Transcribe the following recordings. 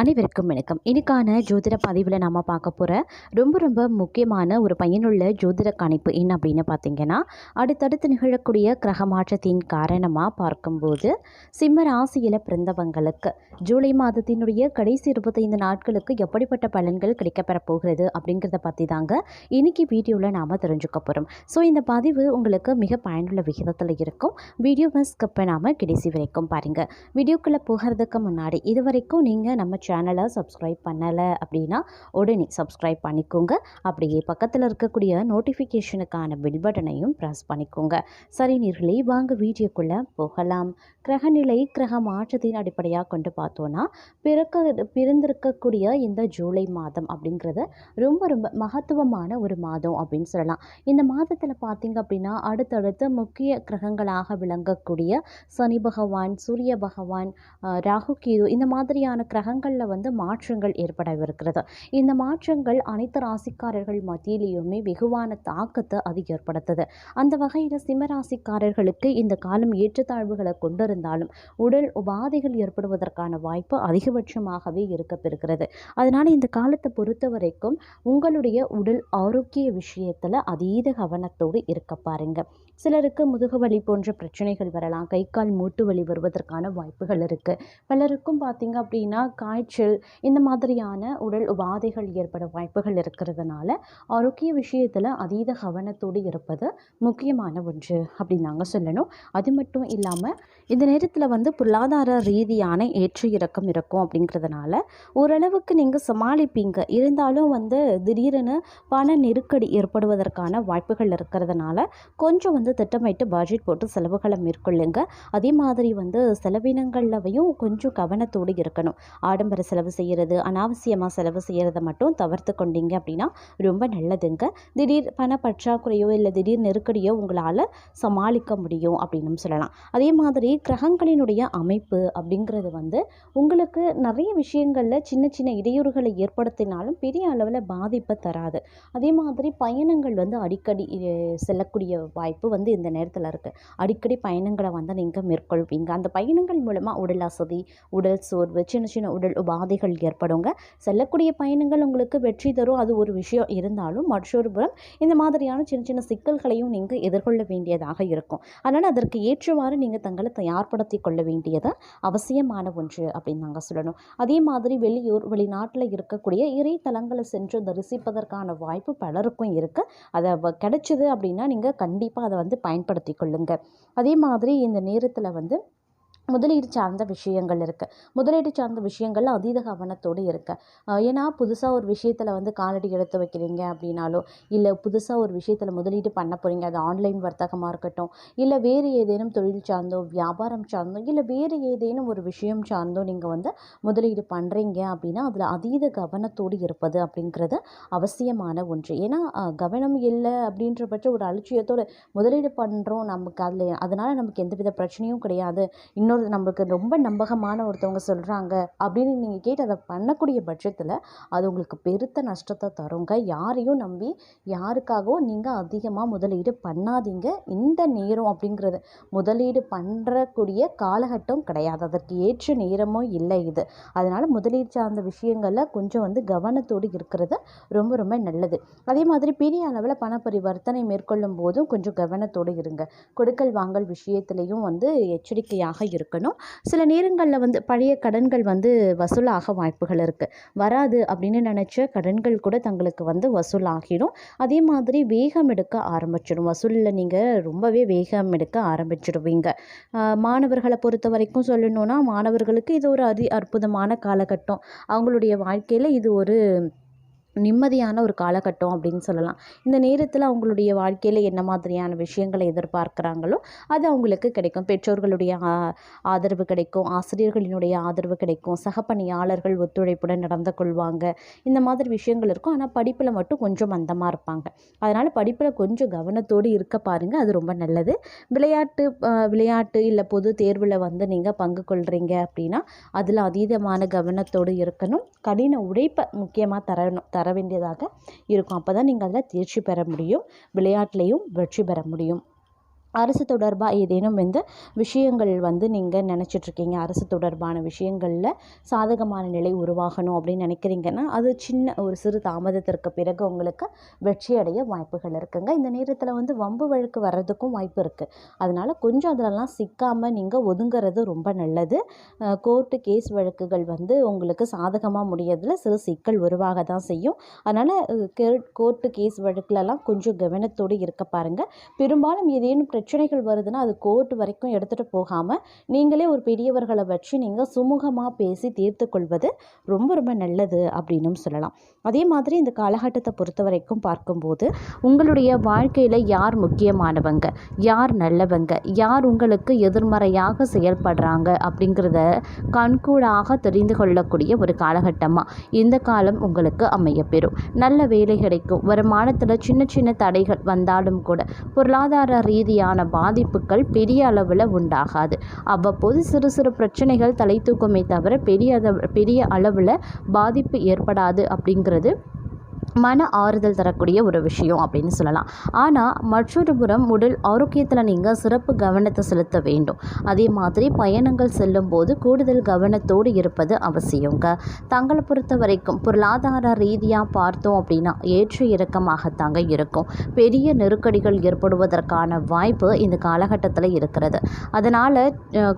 அனைவருக்கும் வணக்கம். இன்னைக்கான ஜோதிட பதிவில் நாம் பார்க்க போகிற ரொம்ப ரொம்ப முக்கியமான ஒரு பயனுள்ள ஜோதிட கணிப்பு என்ன அப்படின்னு பார்த்தீங்கன்னா அடுத்தடுத்து நிகழக்கூடிய கிரக மாற்றத்தின் காரணமாக பார்க்கும்போது சிம்ம ராசியில் பிறந்தவங்களுக்கு ஜூலை மாதத்தினுடைய கடைசி இருபத்தைந்து நாட்களுக்கு எப்படிப்பட்ட பலன்கள் கிடைக்கப்பெற போகிறது அப்படிங்கிறத பற்றி தாங்க இன்னைக்கு வீடியோவில் நாம் தெரிஞ்சுக்க போகிறோம் ஸோ இந்த பதிவு உங்களுக்கு மிக பயனுள்ள விகிதத்தில் இருக்கும். வீடியோவை ஸ்கிப் பண்ணாமல் கடைசி வரைக்கும் பாருங்கள் வீடியோக்குள்ளே போகிறதுக்கு முன்னாடி இது வரைக்கும் நீங்கள் நம்ம சேனலை சப்ஸ்கிரைப் பண்ணலை அப்படின்னா உடனே சப்ஸ்கிரைப் பண்ணிக்கோங்க. அப்படியே பக்கத்தில் இருக்கக்கூடிய நோட்டிஃபிகேஷனுக்கான பில் பட்டனையும் ப்ரெஸ் பண்ணிக்கோங்க. சரி நீர்களே வாங்க வீடியோக்குள்ளே போகலாம். கிரகநிலை கிரக மாற்றத்தின் அடிப்படையாக கொண்டு பார்த்தோன்னா பிறக்க பிறந்திருக்கக்கூடிய இந்த ஜூலை மாதம் அப்படிங்கிறது ரொம்ப ரொம்ப மகத்துவமான ஒரு மாதம் அப்படின்னு சொல்லலாம். இந்த மாதத்தில் பார்த்தீங்க அப்படின்னா அடுத்தடுத்த முக்கிய கிரகங்களாக விளங்கக்கூடிய சனி பகவான் சூரிய பகவான் ராகு கேது இந்த மாதிரியான கிரகங்கள் கிரகங்களில் வந்து மாற்றங்கள் ஏற்படவிருக்கிறது. இந்த மாற்றங்கள் அனைத்து ராசிக்காரர்கள் மத்தியிலையுமே வெகுவான தாக்கத்தை அது ஏற்படுத்துது. அந்த வகையில் சிம்மராசிக்காரர்களுக்கு இந்த காலம் ஏற்றத்தாழ்வுகளை கொண்டிருந்தாலும் உடல் உபாதைகள் ஏற்படுவதற்கான வாய்ப்பு அதிகபட்சமாகவே இருக்கப்பெறுகிறது அதனால் இந்த காலத்தை பொறுத்த வரைக்கும் உங்களுடைய உடல் ஆரோக்கிய விஷயத்தில் அதீத கவனத்தோடு இருக்க பாருங்க. சிலருக்கு முதுகு வலி போன்ற பிரச்சனைகள் வரலாம். கை கால் மூட்டு வலி வருவதற்கான வாய்ப்புகள் இருக்குது பலருக்கும் பார்த்தீங்க அப்படின்னா காய் காய்ச்சல் இந்த மாதிரியான உடல் உபாதைகள் ஏற்பட வாய்ப்புகள் இருக்கிறதுனால ஆரோக்கிய விஷயத்தில் அதீத கவனத்தோடு இருப்பது முக்கியமான ஒன்று அப்படின்னு நாங்கள் சொல்லணும். அது மட்டும் இல்லாமல் இந்த நேரத்தில் வந்து பொருளாதார ரீதியான ஏற்ற இறக்கம் இருக்கும் அப்படிங்கிறதுனால ஓரளவுக்கு நீங்கள் சமாளிப்பீங்க. இருந்தாலும் வந்து திடீரென பண நெருக்கடி ஏற்படுவதற்கான வாய்ப்புகள் இருக்கிறதுனால கொஞ்சம் வந்து திட்டமிட்டு பட்ஜெட் போட்டு செலவுகளை மேற்கொள்ளுங்க. அதே மாதிரி வந்து செலவினங்கள்லவையும் கொஞ்சம் கவனத்தோடு இருக்கணும். ஆடம்பர செலவு செய்கிறது அனாவசியமாக செலவு செய்கிறத மட்டும் தவிர்த்து கொண்டீங்க அப்படின்னா ரொம்ப நல்லதுங்க. திடீர் பண பற்றாக்குறையோ இல்லை திடீர் நெருக்கடியோ உங்களால் சமாளிக்க முடியும் அப்படின்னு சொல்லலாம். அதே மாதிரி கிரகங்களினுடைய அமைப்பு அப்படிங்கிறது வந்து உங்களுக்கு நிறைய விஷயங்களில் சின்ன சின்ன இடையூறுகளை ஏற்படுத்தினாலும் பெரிய அளவில் பாதிப்பை தராது. அதே மாதிரி பயணங்கள் வந்து அடிக்கடி செல்லக்கூடிய வாய்ப்பு வந்து இந்த நேரத்தில் இருக்குது அடிக்கடி பயணங்களை வந்து நீங்கள் மேற்கொள்வீங்க. அந்த பயணங்கள் மூலமாக உடல் அசதி உடல் சோர்வு சின்ன சின்ன உடல் உபாதைகள் ஏற்படுங்க. செல்லக்கூடிய பயணங்கள் உங்களுக்கு வெற்றி தரும். அது ஒரு விஷயம் இருந்தாலும் மற்றொரு புறம் இந்த மாதிரியான சின்ன சின்ன சிக்கல்களையும் நீங்கள் எதிர்கொள்ள வேண்டியதாக இருக்கும். அதனால் அதற்கு ஏற்றவாறு நீங்கள் தங்களை தயார்படுத்தி கொள்ள வேண்டியது அவசியமான ஒன்று அப்படின்னு நாங்கள் சொல்லணும். அதே மாதிரி வெளியூர் வெளிநாட்டில் இருக்கக்கூடிய இறை தலங்களை சென்று தரிசிப்பதற்கான வாய்ப்பு பலருக்கும் இருக்குது அதை வ- அப்படின்னா நீங்கள் கண்டிப்பாக அதை வந்து பயன்படுத்தி கொள்ளுங்கள் அதே மாதிரி இந்த நேரத்தில் வந்து முதலீடு சார்ந்த விஷயங்கள் இருக்குது முதலீடு சார்ந்த விஷயங்கள்ல அதீத கவனத்தோடு இருக்க. ஏன்னா புதுசாக ஒரு விஷயத்தில் வந்து காலடி எடுத்து வைக்கிறீங்க அப்படின்னாலோ இல்லை புதுசாக ஒரு விஷயத்தில் முதலீடு பண்ண போகிறீங்க அது ஆன்லைன் வர்த்தகமாக இருக்கட்டும் இல்லை வேறு ஏதேனும் தொழில் சார்ந்தோ வியாபாரம் சார்ந்தோ இல்லை வேறு ஏதேனும் ஒரு விஷயம் சார்ந்தோ நீங்கள் வந்து முதலீடு பண்ணுறீங்க அப்படின்னா அதில் அதீத கவனத்தோடு இருப்பது அப்படிங்கிறது அவசியமான ஒன்று. ஏன்னா கவனம் இல்லை அப்படின்ற பட்ச ஒரு அலட்சியத்தோடு முதலீடு பண்ணுறோம் நமக்கு அதில் அதனால் நமக்கு எந்தவித பிரச்சனையும் கிடையாது. இன்னொரு நம்மளுக்கு ரொம்ப நம்பகமான ஒருத்தவங்க சொல்கிறாங்க அப்படின்னு நீங்கள் கேட்டு அதை பண்ணக்கூடிய பட்சத்தில் அது உங்களுக்கு பெருத்த நஷ்டத்தை தருங்க. யாரையும் நம்பி யாருக்காகவும் நீங்கள் அதிகமாக முதலீடு பண்ணாதீங்க. இந்த நேரம் அப்படிங்கிறது முதலீடு பண்ணுறக்கூடிய காலகட்டம் கிடையாது. அதற்கு ஏற்ற நேரமும் இல்லை இது. அதனால் முதலீடு சார்ந்த விஷயங்களில் கொஞ்சம் வந்து கவனத்தோடு இருக்கிறது ரொம்ப ரொம்ப நல்லது. அதே மாதிரி பெரிய அளவில் பண பரிவர்த்தனை மேற்கொள்ளும் போதும் கொஞ்சம் கவனத்தோடு இருங்க. கொடுக்கல் வாங்கல் விஷயத்துலேயும் வந்து எச்சரிக்கையாக இருக்கும் இருக்கணும். சில நேரங்களில் வந்து பழைய கடன்கள் வந்து வசூலாக வாய்ப்புகள் இருக்குது வராது அப்படின்னு நினச்ச கடன்கள் கூட தங்களுக்கு வந்து வசூலாகிடும். அதே மாதிரி வேகம் எடுக்க ஆரம்பிச்சிடும். வசூலில் நீங்கள் ரொம்பவே வேகம் எடுக்க ஆரம்பிச்சிடுவீங்க. மாணவர்களை பொறுத்த வரைக்கும் சொல்லணும்னா மாணவர்களுக்கு இது ஒரு அதி அற்புதமான காலகட்டம். அவங்களுடைய வாழ்க்கையில் இது ஒரு நிம்மதியான ஒரு காலகட்டம் அப்படின்னு சொல்லலாம். இந்த நேரத்தில் அவங்களுடைய வாழ்க்கையில் என்ன மாதிரியான விஷயங்களை எதிர்பார்க்குறாங்களோ அது அவங்களுக்கு கிடைக்கும். பெற்றோர்களுடைய ஆதரவு கிடைக்கும். ஆசிரியர்களினுடைய ஆதரவு கிடைக்கும். சக பணியாளர்கள் ஒத்துழைப்புடன் நடந்து கொள்வாங்க. இந்த மாதிரி விஷயங்கள் இருக்கும். ஆனால் படிப்பில் மட்டும் கொஞ்சம் மந்தமாக இருப்பாங்க. அதனால் படிப்பில் கொஞ்சம் கவனத்தோடு இருக்க பாருங்கள் அது ரொம்ப நல்லது. விளையாட்டு விளையாட்டு இல்லை பொது தேர்வில் வந்து நீங்கள் பங்கு கொள்கிறீங்க அப்படின்னா அதில் அதீதமான கவனத்தோடு இருக்கணும். கடின உழைப்பை முக்கியமாக தரணும் தர வேண்டியதாக இருக்கும். அப்போ தான் நீங்கள் அதில் தேர்ச்சி பெற முடியும் விளையாட்டுலேயும் வெற்றி பெற முடியும். அரசு தொடர்பாக ஏதேனும் வந்து விஷயங்கள் வந்து நீங்கள் நினச்சிட்ருக்கீங்க? அரசு தொடர்பான விஷயங்களில் சாதகமான நிலை உருவாகணும் அப்படின்னு நினைக்கிறீங்கன்னா அது சின்ன ஒரு சிறு தாமதத்திற்கு பிறகு உங்களுக்கு வெற்றி அடைய வாய்ப்புகள் இருக்குங்க. இந்த நேரத்தில் வந்து வம்பு வழக்கு வர்றதுக்கும் வாய்ப்பு இருக்குது அதனால் கொஞ்சம் அதிலலாம் சிக்காமல் நீங்கள் ஒதுங்கிறது ரொம்ப நல்லது. கோர்ட்டு கேஸ் வழக்குகள் வந்து உங்களுக்கு சாதகமாக முடியறதுல சிறு சிக்கல் உருவாக தான் செய்யும். அதனால் கோர்ட்டு கேஸ் வழக்குலலாம் கொஞ்சம் கவனத்தோடு இருக்க பாருங்கள் பெரும்பாலும் ஏதேனும் பிரச்சனைகள் வருதுன்னா அது கோர்ட் வரைக்கும் எடுத்துகிட்டு போகாமல் நீங்களே ஒரு பெரியவர்களை வச்சு நீங்கள் சுமூகமாக பேசி தீர்த்து கொள்வது ரொம்ப ரொம்ப நல்லது அப்படின்னும் சொல்லலாம். அதே மாதிரி இந்த காலகட்டத்தை பொறுத்த வரைக்கும் பார்க்கும்போது உங்களுடைய வாழ்க்கையில் யார் முக்கியமானவங்க? யார் நல்லவங்க? யார் உங்களுக்கு எதிர்மறையாக செயல்படுறாங்க அப்படிங்கிறத கண்கூடாக தெரிந்து கொள்ளக்கூடிய ஒரு காலகட்டமாக இந்த காலம் உங்களுக்கு அமையப்பெறும். நல்ல வேலை கிடைக்கும். வருமானத்தில் சின்ன சின்ன தடைகள் வந்தாலும் கூட பொருளாதார ரீதியாக உண்டான பாதிப்புகள் பெரிய அளவில் உண்டாகாது. அவ்வப்போது சிறு சிறு பிரச்சனைகள் தலை தூக்குமே தவிர பெரிய பெரிய அளவில் பாதிப்பு ஏற்படாது அப்படிங்கிறது மன ஆறுதல் தரக்கூடிய ஒரு விஷயம் அப்படின்னு சொல்லலாம். ஆனால் மற்றொரு புறம் உடல் ஆரோக்கியத்தில் நீங்கள் சிறப்பு கவனத்தை செலுத்த வேண்டும். அதே மாதிரி பயணங்கள் செல்லும் போது கூடுதல் கவனத்தோடு இருப்பது அவசியங்க. தங்களை பொறுத்த வரைக்கும் பொருளாதார ரீதியாக பார்த்தோம் அப்படின்னா ஏற்ற இறக்கமாகத்தாங்க இருக்கும். பெரிய நெருக்கடிகள் ஏற்படுவதற்கான வாய்ப்பு இந்த காலகட்டத்தில் இருக்கிறது. அதனால்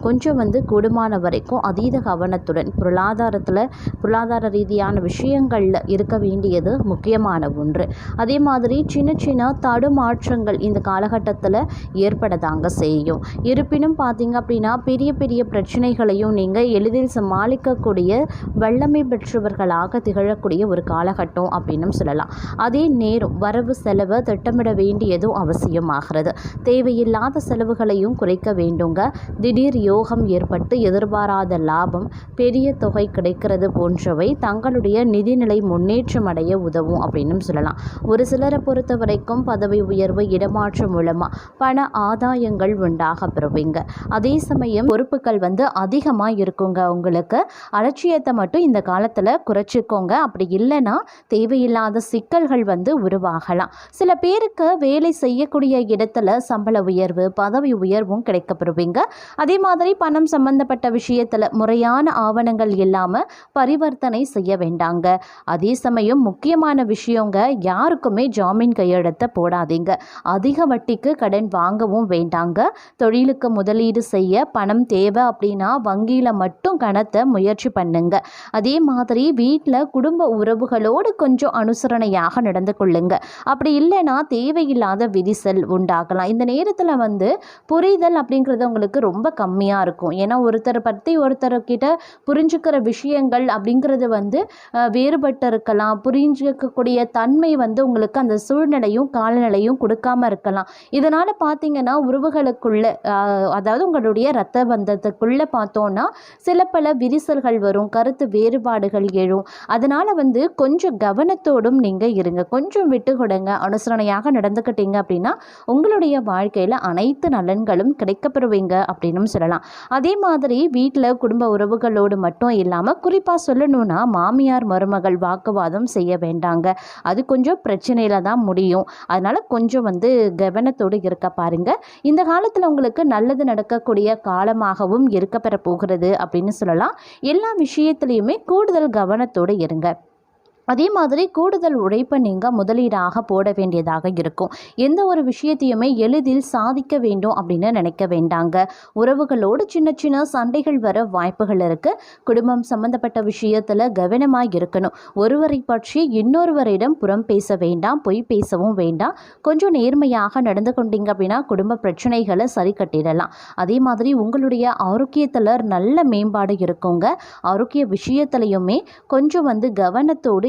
கொஞ்சம் வந்து கூடுமான வரைக்கும் அதீத கவனத்துடன் பொருளாதாரத்தில் பொருளாதார ரீதியான விஷயங்களில் இருக்க வேண்டியது முக்கியமான ஒன்று. அதே மாதிரி சின்ன சின்ன தடுமாற்றங்கள் இந்த காலகட்டத்தில் ஏற்படதாங்க செய்யும். இருப்பினும் பார்த்தீங்க அப்படின்னா பெரிய பெரிய பிரச்சனைகளையும் நீங்கள் எளிதில் சமாளிக்கக்கூடிய வல்லமை பெற்றவர்களாக திகழக்கூடிய ஒரு காலகட்டம் அப்படின்னும் சொல்லலாம். அதே நேரம் வரவு செலவை திட்டமிட வேண்டியதும் அவசியமாகிறது. தேவையில்லாத செலவுகளையும் குறைக்க வேண்டுங்க. திடீர் யோகம் ஏற்பட்டு எதிர்பாராத லாபம் பெரிய தொகை கிடைக்கிறது போன்றவை தங்களுடைய நிதிநிலை முன்னேற்றம் அடைய உதவும். ஆகும் அப்படின்னு சொல்லலாம். ஒரு சிலரை பொறுத்த வரைக்கும் பதவி உயர்வு இடமாற்றம் மூலமாக பண ஆதாயங்கள் உண்டாக பெறுவீங்க. அதே சமயம் பொறுப்புகள் வந்து அதிகமாக இருக்குங்க. உங்களுக்கு அலட்சியத்தை மட்டும் இந்த காலத்தில் குறைச்சிக்கோங்க. அப்படி இல்லைன்னா தேவையில்லாத சிக்கல்கள் வந்து உருவாகலாம். சில பேருக்கு வேலை செய்யக்கூடிய இடத்துல சம்பள உயர்வு பதவி உயர்வும் கிடைக்கப்பெறுவீங்க. அதே மாதிரி பணம் சம்பந்தப்பட்ட விஷயத்தில் முறையான ஆவணங்கள் இல்லாமல் பரிவர்த்தனை செய்ய வேண்டாங்க. அதே சமயம் முக்கியமான விஷயங்க யாருக்குமே ஜாமீன் கையெழுத்த போடாதீங்க. அதிக வட்டிக்கு கடன் வாங்கவும் வேண்டாங்க. தொழிலுக்கு முதலீடு செய்ய பணம் தேவை அப்படின்னா வங்கியில் மட்டும் கணத்தை முயற்சி பண்ணுங்க. அதே மாதிரி வீட்டில் குடும்ப உறவுகளோடு கொஞ்சம் அனுசரணையாக நடந்து கொள்ளுங்க. அப்படி இல்லைன்னா தேவையில்லாத விரிசல் உண்டாகலாம். இந்த நேரத்தில் வந்து புரிதல் அப்படிங்கிறது உங்களுக்கு ரொம்ப கம்மியாக இருக்கும். ஏன்னா ஒருத்தரை பற்றி ஒருத்தர்கிட்ட புரிஞ்சுக்கிற விஷயங்கள் அப்படிங்கிறது வந்து வேறுபட்டு இருக்கலாம் புரிஞ்சுக்க இருக்கக்கூடிய தன்மை வந்து உங்களுக்கு அந்த சூழ்நிலையும் காலநிலையும் கொடுக்காம இருக்கலாம். இதனால் பார்த்தீங்கன்னா உறவுகளுக்குள்ள அதாவது உங்களுடைய ரத்த பந்தத்துக்குள்ளே பார்த்தோன்னா சில பல விரிசல்கள் வரும் கருத்து வேறுபாடுகள் எழும். அதனால் வந்து கொஞ்சம் கவனத்தோடும் நீங்கள் இருங்க. கொஞ்சம் விட்டு கொடுங்க. அனுசரணையாக நடந்துக்கிட்டீங்க அப்படின்னா உங்களுடைய வாழ்க்கையில் அனைத்து நலன்களும் கிடைக்கப்பெறுவீங்க அப்படின்னு சொல்லலாம். அதே மாதிரி வீட்டில் குடும்ப உறவுகளோடு மட்டும் இல்லாமல் குறிப்பாக சொல்லணும்னா மாமியார் மருமகள் வாக்குவாதம் செய்ய வேண்டாங்க. சொல்லுவாங்க அது கொஞ்சம் பிரச்சனையில் தான் முடியும். அதனால் கொஞ்சம் வந்து கவனத்தோடு இருக்க பாருங்கள் இந்த காலத்தில் உங்களுக்கு நல்லது நடக்கக்கூடிய காலமாகவும் இருக்க பெற போகிறது அப்படின்னு சொல்லலாம். எல்லா விஷயத்துலேயுமே கூடுதல் கவனத்தோடு இருங்க. அதே மாதிரி கூடுதல் உழைப்பை நீங்கள் முதலீடாக போட வேண்டியதாக இருக்கும். எந்த ஒரு விஷயத்தையுமே எளிதில் சாதிக்க வேண்டும் அப்படின்னு நினைக்க வேண்டாங்க. உறவுகளோடு சின்ன சின்ன சண்டைகள் வர வாய்ப்புகள் இருக்குது குடும்பம் சம்மந்தப்பட்ட விஷயத்தில் கவனமாக இருக்கணும். ஒருவரை பற்றி இன்னொருவரிடம் புறம் பேச வேண்டாம் பொய் பேசவும் வேண்டாம். கொஞ்சம் நேர்மையாக நடந்து கொண்டீங்க அப்படின்னா குடும்ப பிரச்சனைகளை சரி கட்டிடலாம். அதே மாதிரி உங்களுடைய ஆரோக்கியத்தில் நல்ல மேம்பாடு இருக்குங்க. ஆரோக்கிய விஷயத்துலையுமே கொஞ்சம் வந்து கவனத்தோடு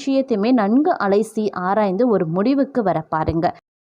விஷயத்தையுமே நன்கு அலைசி ஆராய்ந்து ஒரு முடிவுக்கு வர பாருங்க.